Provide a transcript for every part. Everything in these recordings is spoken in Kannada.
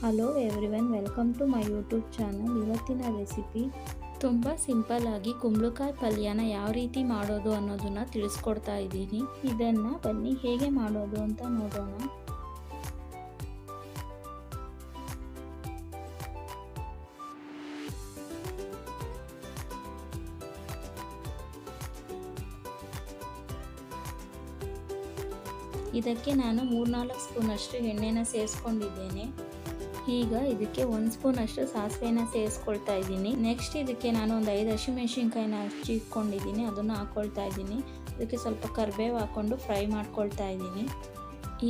Hello everyone welcome to my YouTube channel ಇವತ್ತಿನ ರೆಸಿಪಿ ತುಂಬ ಸಿಂಪಲ್ ಆಗಿ ಕುಂಬಳಕಾಯಿ ಪಲ್ಯನ ಯಾವ ರೀತಿ ಮಾಡೋದು ಅನ್ನೋದನ್ನ ತಿಳಿಸ್ಕೊಡ್ತಾ ಇದ್ದೀನಿ. ಇದನ್ನು ಬನ್ನಿ, ಹೇಗೆ ಮಾಡೋದು ಅಂತ ನೋಡೋಣ. ಇದಕ್ಕೆ ನಾನು ಮೂರ್ನಾಲ್ಕು ಸ್ಪೂನಷ್ಟು ಎಣ್ಣೆನ ಸೇರಿಸ್ಕೊಂಡಿದ್ದೇನೆ. ಈಗ ಇದಕ್ಕೆ ಒಂದು ಸ್ಪೂನಷ್ಟು ಸಾಸಿವೆನ ಸೇರಿಸ್ಕೊಳ್ತಾ ಇದ್ದೀನಿ. ನೆಕ್ಸ್ಟ್ ಇದಕ್ಕೆ ನಾನು ಒಂದು ಐದು ಹಸಿಮೆಣಸಿನ್ಕಾಯಿನ ಹಚ್ಚಿ ಇಟ್ಕೊಂಡಿದ್ದೀನಿ. ಅದನ್ನು ಹಾಕ್ಕೊಳ್ತಾ ಇದ್ದೀನಿ. ಇದಕ್ಕೆ ಸ್ವಲ್ಪ ಕರಿಬೇವು ಹಾಕ್ಕೊಂಡು ಫ್ರೈ ಮಾಡ್ಕೊಳ್ತಾ ಇದ್ದೀನಿ.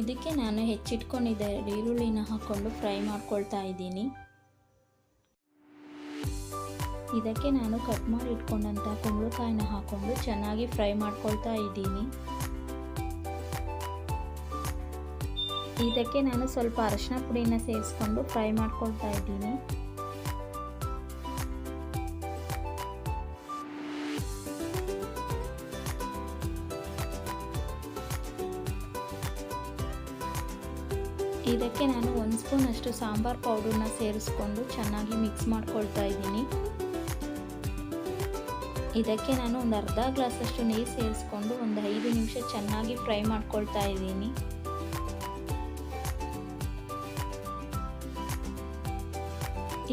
ಇದಕ್ಕೆ ನಾನು ಹೆಚ್ಚಿಟ್ಕೊಂಡಿದ್ದ ಈರುಳ್ಳಿನ ಹಾಕ್ಕೊಂಡು ಫ್ರೈ ಮಾಡ್ಕೊಳ್ತಾ ಇದ್ದೀನಿ. ಇದಕ್ಕೆ ನಾನು ಕಟ್ ಮಾಡಿ ಇಟ್ಕೊಂಡಂಥ ಕುಂಬಳಕಾಯಿನ ಹಾಕ್ಕೊಂಡು ಚೆನ್ನಾಗಿ ಫ್ರೈ ಮಾಡ್ಕೊಳ್ತಾ ಇದ್ದೀನಿ. ಇದಕ್ಕೆ ನಾನು ಸ್ವಲ್ಪ ಅರಶಿನ ಪುಡಿನ ಸೇರಿಸ್ಕೊಂಡು ಫ್ರೈ ಮಾಡ್ಕೊಳ್ತಾ ಇದ್ದೀನಿ. ಇದಕ್ಕೆ ನಾನು ಒಂದು ಸ್ಪೂನ್ ಅಷ್ಟು ಸಾಂಬಾರ್ ಪೌಡರ್ನ ಸೇರಿಸ್ಕೊಂಡು ಚೆನ್ನಾಗಿ ಮಿಕ್ಸ್ ಮಾಡ್ಕೊಳ್ತಾ ಇದ್ದೀನಿ. ಇದಕ್ಕೆ ನಾನು ಒಂದು ಅರ್ಧ ಗ್ಲಾಸಷ್ಟು ನೀರು ಸೇರಿಸ್ಕೊಂಡು ಒಂದು ಐದು ನಿಮಿಷ ಚೆನ್ನಾಗಿ ಫ್ರೈ ಮಾಡ್ಕೊಳ್ತಾ ಇದ್ದೀನಿ.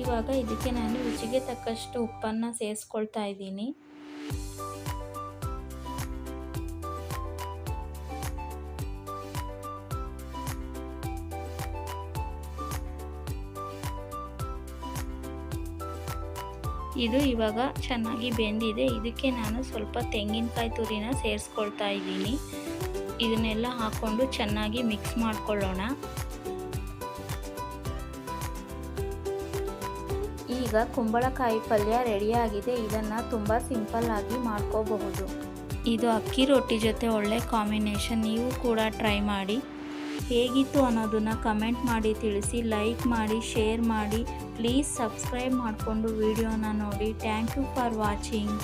ಇವಾಗ ಇದಕ್ಕೆ ನಾನು ರುಚಿಗೆ ತಕ್ಕಷ್ಟು ಉಪ್ಪನ್ನು ಸೇರಿಸ್ಕೊಳ್ತಾ ಇದ್ದೀನಿ. ಇದು ಇವಾಗ ಚೆನ್ನಾಗಿ ಬೆಂದಿದೆ. ಇದಕ್ಕೆ ನಾನು ಸ್ವಲ್ಪ ತೆಂಗಿನಕಾಯಿ ತುರಿನ ಸೇರಿಸ್ಕೊಳ್ತಾ ಇದ್ದೀನಿ. ಇದನ್ನೆಲ್ಲ ಹಾಕ್ಕೊಂಡು ಚೆನ್ನಾಗಿ ಮಿಕ್ಸ್ ಮಾಡ್ಕೊಳ್ಳೋಣ. ಈಗ ಕುಂಬಳಕಾಯಿ ಪಲ್ಯ ರೆಡಿಯಾಗಿದೆ. ಇದನ್ನು ತುಂಬ ಸಿಂಪಲ್ ಆಗಿ ಮಾಡ್ಕೋಬಹುದು. ಇದು ಅಕ್ಕಿ ರೊಟ್ಟಿ ಜೊತೆ ಒಳ್ಳೆ ಕಾಂಬಿನೇಷನ್. ನೀವು ಕೂಡ ಟ್ರೈ ಮಾಡಿ. ಹೇಗಿತ್ತು ಅನ್ನೋದನ್ನು ಕಮೆಂಟ್ ಮಾಡಿ ತಿಳಿಸಿ, ಲೈಕ್ ಮಾಡಿ, ಶೇರ್ ಮಾಡಿ. ಪ್ಲೀಸ್ ಸಬ್ಸ್ಕ್ರೈಬ್ ಮಾಡಿಕೊಂಡು ವಿಡಿಯೋನ ನೋಡಿ. Thank you for watching.